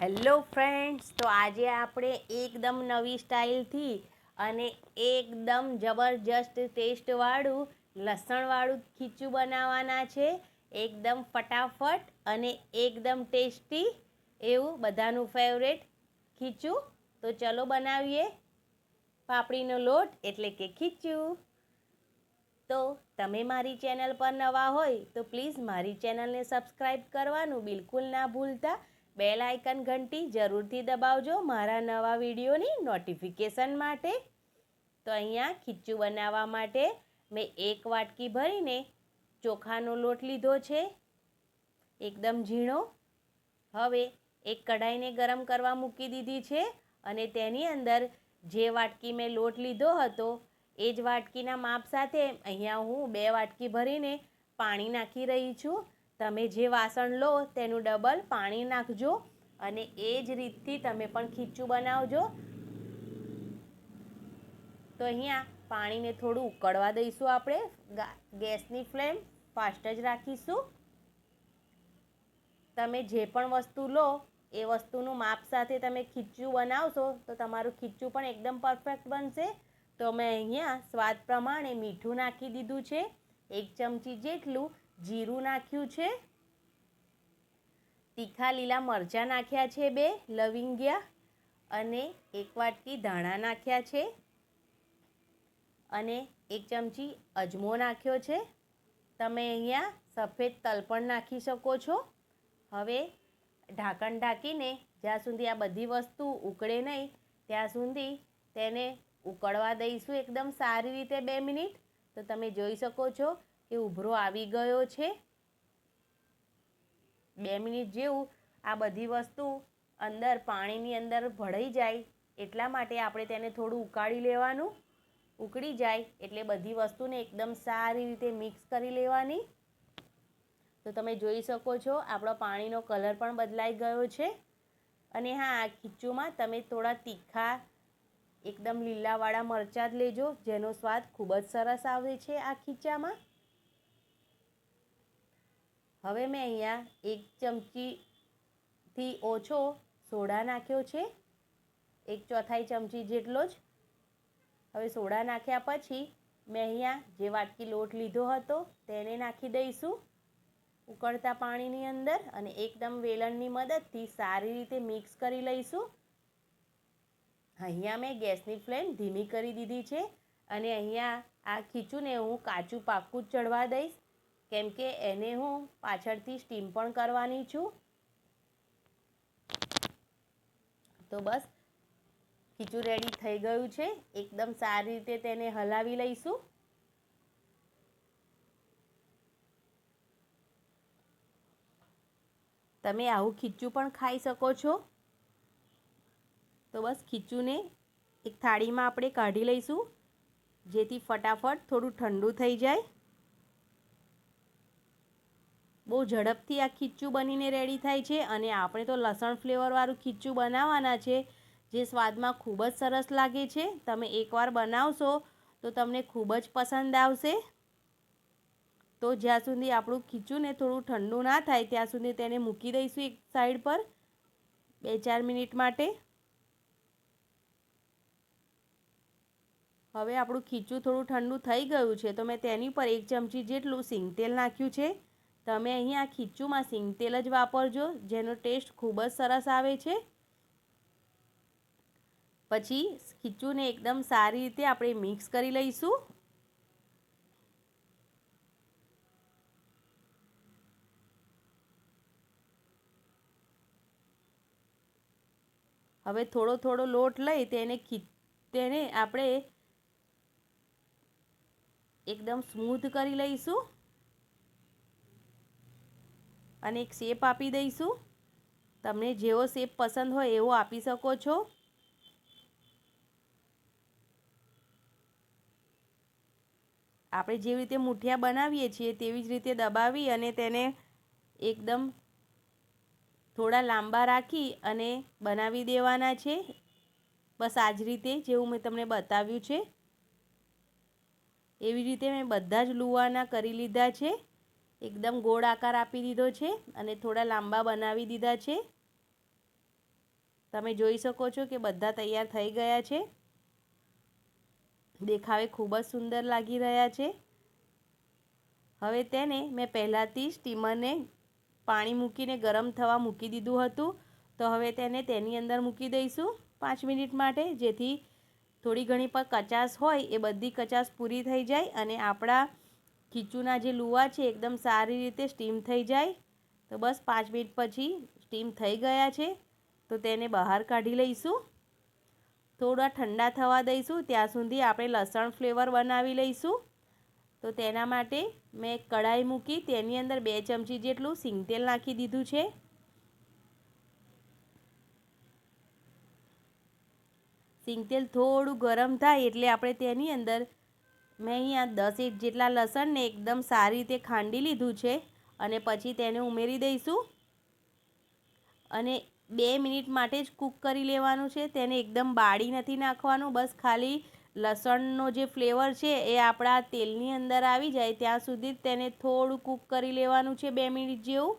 Hello friends તો આજે આપણે એકદમ નવી સ્ટાઇલથી અને એકદમ જબરજસ્ત ટેસ્ટવાળું, લસણવાળું ખીચું બનાવવાના છે. એકદમ ફટાફટ અને એકદમ ટેસ્ટી એવું બધાનું ફેવરેટ ખીચું. તો ચલો બનાવીએ પાપડીનો લોટ, એટલે કે ખીચું. તો તમે મારી ચેનલ પર નવા હોય તો પ્લીઝ મારી ચેનલને સબસ્ક્રાઈબ કરવાનું બિલકુલ ના ભૂલતા. બેલ આઇકન ઘંટી જરૂરથી દબાવજો મારા નવા વિડીયોની નોટિફિકેશન માટે. તો અહીંયા ખીચું બનાવવા માટે મેં એક વાટકી ભરીને ચોખાનો લોટ લીધો છે. એકદમ ઝીણો. હવે એક કઢાઈને ગરમ કરવા મૂકી દીધી છે અને તેની અંદર જે વાટકી મેં લોટ લીધો હતો એ જ વાટકીના માપ સાથે અહીંયા હું બે વાટકી ભરીને પાણી નાખી રહી છું. તમે જે વાસણ લો તેનું ડબલ પાણી નાખજો અને એ જ રીતથી તમે પણ ખીચું બનાવજો. તો અહીંયા પાણીને થોડું ઉકળવા દઈશું આપણે. ગેસની ફ્લેમ ફાસ્ટ જ રાખીશું. તમે જે પણ વસ્તુ લો, એ વસ્તુનું માપ સાથે તમે ખીચું બનાવશો તો તમારું ખીચું પણ એકદમ પરફેક્ટ બનશે. તો મેં અહીંયા સ્વાદ પ્રમાણે મીઠું નાખી દીધું છે. એક ચમચી જેટલું જીરું નાખ્યું છે. તીખા લીલા મરચાં નાખ્યા છે બે, લવિંગિયા અને એક વાટકી ધાણા નાખ્યા છે. અને એક ચમચી અજમો નાખ્યો છે. તમે અહીંયા સફેદ તલ પણ નાખી શકો છો. હવે ઢાંકણ ઢાંકીને જ્યાં સુધી આ બધી વસ્તુ ઉકળે નહીં, ત્યાં સુધી તેને ઉકળવા દઈશું એકદમ સારી રીતે બે મિનિટ. તો તમે જોઈ શકો છો કે ઉભરો આવી ગયો છે. બે મિનિટ જેવું આ બધી વસ્તુ અંદર પાણીની અંદર ભળાઈ જાય એટલા માટે આપણે તેને થોડું ઉકાળી લેવાનું. ઉકળી જાય એટલે બધી વસ્તુને એકદમ સારી રીતે મિક્સ કરી લેવાની. તો તમે જોઈ શકો છો આપણો પાણીનો કલર પણ બદલાઈ ગયો છે. અને હા, આ ખીચુંમાં તમે થોડા તીખા, એકદમ લીલાવાળા મરચાં જ લેજો, જેનો સ્વાદ ખૂબ જ સરસ આવે છે આ ખીચામાં. હવે મેં અહીંયા એક ચમચીથી ઓછો સોડા નાખ્યો છે. એક ચોથાઈ ચમચી જેટલો જ. હવે સોડા નાખ્યા પછી મેં અહીંયા જે વાટકી લોટ લીધો હતો તેને નાખી દઈશું. ઉકળતા પાણીની અંદર અને એકદમ વેલણની મદદથી સારી રીતે મિક્સ કરી લઈશું. અહીંયા મેં ગેસની ફ્લેમ ધીમી કરી દીધી છે અને અહીંયા આ ખીચુંને હું કાચું પાકું જ ચડવા દઈશ. કેમ કે એને હું પાછળથી સ્ટીમ પણ કરવાની છું. તો બસ, ખીચું રેડી થઈ ગયું છે. એકદમ સારી રીતે તેને હલાવી લઈશું. તમે આવું ખીચું પણ ખાઈ શકો છો. તો બસ, ખીચુંને એક થાળીમાં આપણે કાઢી લઈશું, જેથી ફટાફટ થોડું ઠંડુ થઈ જાય. બહુ ઝડપથી આ ખીચું બનીને રેડી થાય છે અને આપણે તો લસણ ફ્લેવરવાળું ખીચું બનાવવાના છે, જે સ્વાદમાં ખૂબ જ સરસ લાગે છે. તમે એકવાર બનાવશો તો તમને ખૂબ જ પસંદ આવશે. તો જ્યાં સુધી આપણું ખીચું ને થોડું ઠંડુ ના થાય, ત્યાં સુધી તેને મૂકી દઈશું એક સાઈડ પર બે ચાર મિનિટ માટે. હવે આપણું ખીચું થોડું ઠંડુ થઈ ગયું છે, તો મેં તેની પર એક ચમચી જેટલું સિંગતેલ નાખ્યું છે. તમે અહીંયા ખીચુંમાં સિંગતેલ જ વાપરજો, જેનો ટેસ્ટ ખૂબ જ સરસ આવે છે. પછી ખીચુંને એકદમ સારી રીતે આપણે મિક્સ કરી લઈશું. હવે થોડો થોડો લોટ લઈ તેને ખી, તેને આપણે એકદમ સ્મૂથ કરી લઈશું. અને એક શેપ આપી દઈશું. તમને જેવો શેપ પસંદ હોય એવો આપી શકો છો. આપણે જેવી રીતે મૂઠિયા બનાવીએ છીએ તેવી જ રીતે દબાવી અને તેને એકદમ થોડા લાંબા રાખી અને બનાવી દેવાના છે. બસ આ જ રીતે જેવું મેં તમને બતાવ્યું છે. એવી રીતે મેં બધા જ લુવાના કરી લીધા છે. એકદમ ગોળ આકાર આપી દીધો છે અને થોડા લાંબા બનાવી દીધા છે. તમે જોઈ શકો છો કે બધા તૈયાર થઈ ગયા છે. દેખાવે ખૂબ જ સુંદર લાગી રહ્યા છે. હવે તેને મેં પહેલાંથી સ્ટીમરને પાણી મૂકીને ગરમ થવા મૂકી દીધું હતું. તો હવે તેને તેની અંદર મૂકી દઈશું પાંચ મિનિટ માટે, જેથી થોડી ઘણી પણ કચાશ હોય એ બધી કચાશ પૂરી થઈ જાય અને આપણા ખીચુના જે લુવા છે, એકદમ સારી રીતે સ્ટીમ થઈ જાય. તો બસ પાંચ મિનિટ પછી સ્ટીમ થઈ ગયા છે. તો તેને બહાર કાઢી લઈશું. થોડા ઠંડા થવા દઈશું. ત્યાં સુધી આપણે લસણ ફ્લેવર બનાવી લઈશું. તો તેના માટે મેં કઢાઈ મૂકી, તેની અંદર બે ચમચી જેટલું સિંગતેલ નાખી દીધું છે. સિંગતેલ થોડું ગરમ થાય એટલે આપણે તેની અંદર મેં અહીંયા દસ ઇંચ જેટલા લસણને એકદમ સારી રીતે ખાંડી લીધું છે અને પછી તેને ઉમેરી દઈશું. અને બે મિનિટ માટે જ કૂક કરી લેવાનું છે. તેને એકદમ બાળી નથી નાખવાનું. બસ ખાલી લસણનો જે ફ્લેવર છે એ આપણા તેલની અંદર આવી જાય. ત્યાં સુધી તેને થોડું કૂક કરી લેવાનું છે બે મિનિટ જેવું.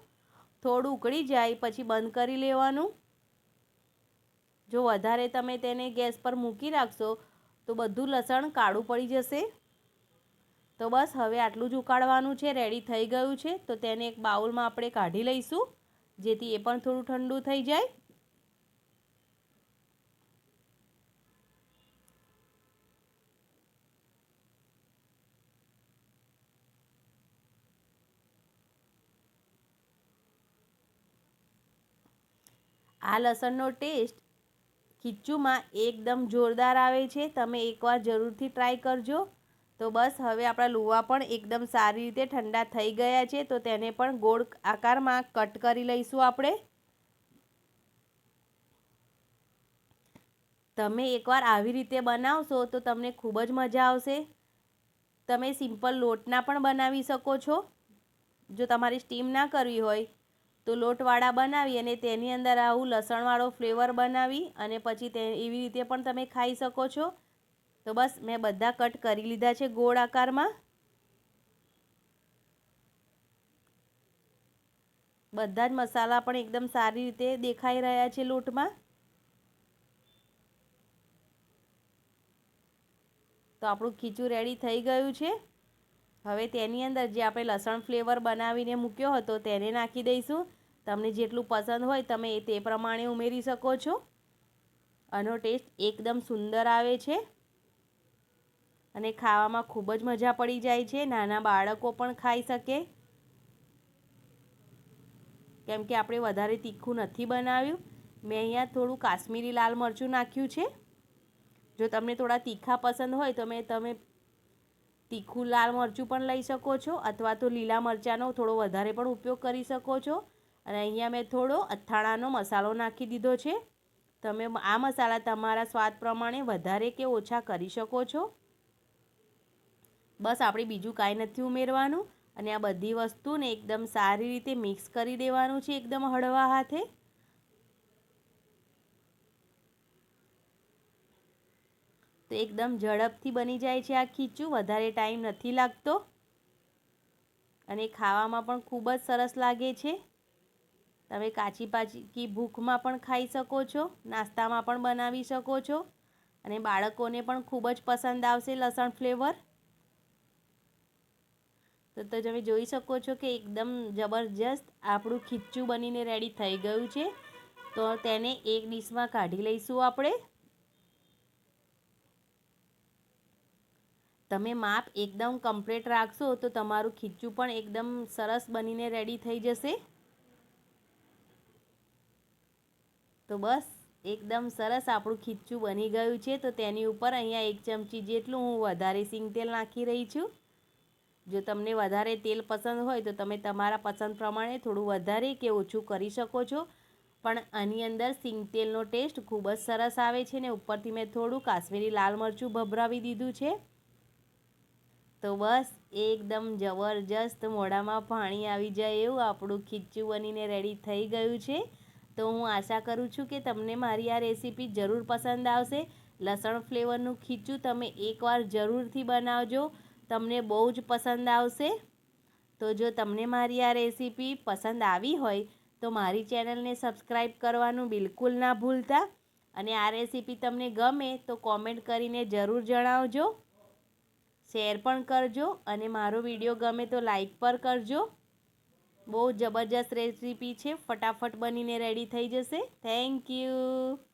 થોડું ઉકળી જાય, પછી બંધ કરી લેવાનું. જો વધારે તમે તેને ગેસ પર મૂકી રાખશો તો બધું લસણ કાળું પડી જશે. તો બસ હવે આટલું જ ઉકાળવાનું છે રેડી થઈ ગયું છે. તો તેને એક બાઉલમાં આપણે કાઢી લઈશું, જેથી એ પણ થોડું ઠંડુ થઈ જાય. આ લસણનો ટેસ્ટ ખીચ્ચુમાં એકદમ જોરદાર આવે છે. તમે એકવાર જરૂરથી ટ્રાય કરજો. તો બસ હવે આપણા લુવા પણ એકદમ સારી રીતે ઠંડા થઈ ગયા છે, તો તેને પણ ગોળ આકારમાં કટ કરી લઈશું આપણે. તમે એકવાર આવી રીતે બનાવશો તો તમને ખૂબ જ મજા આવશે. તમે સિમ્પલ લોટના પણ બનાવી શકો છો. જો તમારે સ્ટીમ ના કરવી હોય તો લોટવાળા બનાવી અને તેની અંદર આવું લસણવાળો ફ્લેવર બનાવી અને પછી તે એવી રીતે પણ તમે ખાઈ શકો છો. તો બસ મેં બધા કટ કરી લીધા છે ગોળ આકારમાં. બધા જ મસાલા પણ એકદમ સારી રીતે દેખાઈ રહ્યા છે લોટમાં. તો આપણું ખીચું રેડી થઈ ગયું છે. હવે તેની અંદર જે આપણે લસણ ફ્લેવર બનાવીને મૂક્યો હતો તેને નાખી દઈશું. તમને જેટલું પસંદ હોય તમે તે પ્રમાણે ઉમેરી શકો છો. આનો ટેસ્ટ એકદમ સુંદર આવે છે. અને ખાવામાં ખૂબ જ મજા પડી જાય છે. નાના બાળકો પણ ખાઈ શકે. કેમ કે આપણે વધારે તીખું નથી બનાવ્યું. મેં અહીંયા થોડું કાશ્મીરી લાલ મરચું નાખ્યું છે. જો તમને થોડા તીખા પસંદ હોય તો મેં તમે તીખું લાલ મરચું પણ લઈ શકો છો અથવા તો લીલા મરચાંનો થોડો વધારે પણ ઉપયોગ કરી શકો છો. અને અહીંયા મેં થોડો અથાણાનો મસાલો નાખી દીધો છે. તમે આ મસાલા તમારા સ્વાદ પ્રમાણે વધારે કે ઓછા કરી શકો છો. બસ આપણે બીજું કાંઈ નથી ઉમેરવાનું અને આ બધી વસ્તુને એકદમ સારી રીતે મિક્સ કરી દેવાનું છે એકદમ હળવા હાથે. તો એકદમ ઝડપથી બની જાય છે આ ખીચું, વધારે ટાઈમ નથી લાગતો. અને ખાવામાં પણ ખૂબ જ સરસ લાગે છે. તમે કાચી પાચી ભૂખમાં પણ ખાઈ શકો છો, નાસ્તામાં પણ બનાવી શકો છો. અને બાળકોને પણ ખૂબ જ પસંદ આવશે લસણ ફ્લેવર. તો તો તમે જોઈ શકો છો કે એકદમ જબરજસ્ત આપણું ખીચું બનીને રેડી થઈ ગયું છે. તો તેને એક ડીશમાં કાઢી લઈશું આપણે. તમે માપ એકદમ કમ્પ્લીટ રાખશો તો તમારું ખીચું પણ એકદમ સરસ બનીને રેડી થઈ જશે. તો બસ, એકદમ સરસ આપણું ખીચું બની ગયું છે. તો તેની ઉપર અહીંયા એક ચમચી જેટલું હું વધારે સિંગતેલ નાખી રહી છું. જો તમને વધારે તેલ પસંદ હોય તો તમે તમારા પસંદ પ્રમાણે થોડું વધારે કે ઓછું કરી શકો છો. પણ આની અંદર સિંગ તેલનો ટેસ્ટ ખૂબ જ સરસ આવે છે ને ઉપરથી મેં થોડું કાશ્મીરી લાલ મરચું ભભરાવી દીધું છે. તો બસ, એકદમ જબરજસ્ત મોઢામાં પાણી આવી જાય એવું આપણું ખીચું બનીને રેડી થઈ ગયું છે. તો હું આશા કરું છું કે તમને મારી આ રેસીપી જરૂર પસંદ આવશે. લસણ ફ્લેવરનું ખીચું તમે એકવાર જરૂરથી બનાવજો. તમને બહુ જ પસંદ આવશે? તો જો તમને મારી આ રેસીપી પસંદ આવી હોય, તો મારી ચેનલને સબસ્ક્રાઈબ કરવાનું બિલકુલ ના ભૂલતા. અને આ રેસીપી તમને ગમે, તો કોમેન્ટ કરીને જરૂર જણાવજો. શેર પણ કરજો અને મારો વીડિયો ગમે તો લાઈક પર કરજો. બહુ જબરજસ્ત રેસીપી છે, ફટાફટ બનીને રેડી થઈ જશે. Thank you.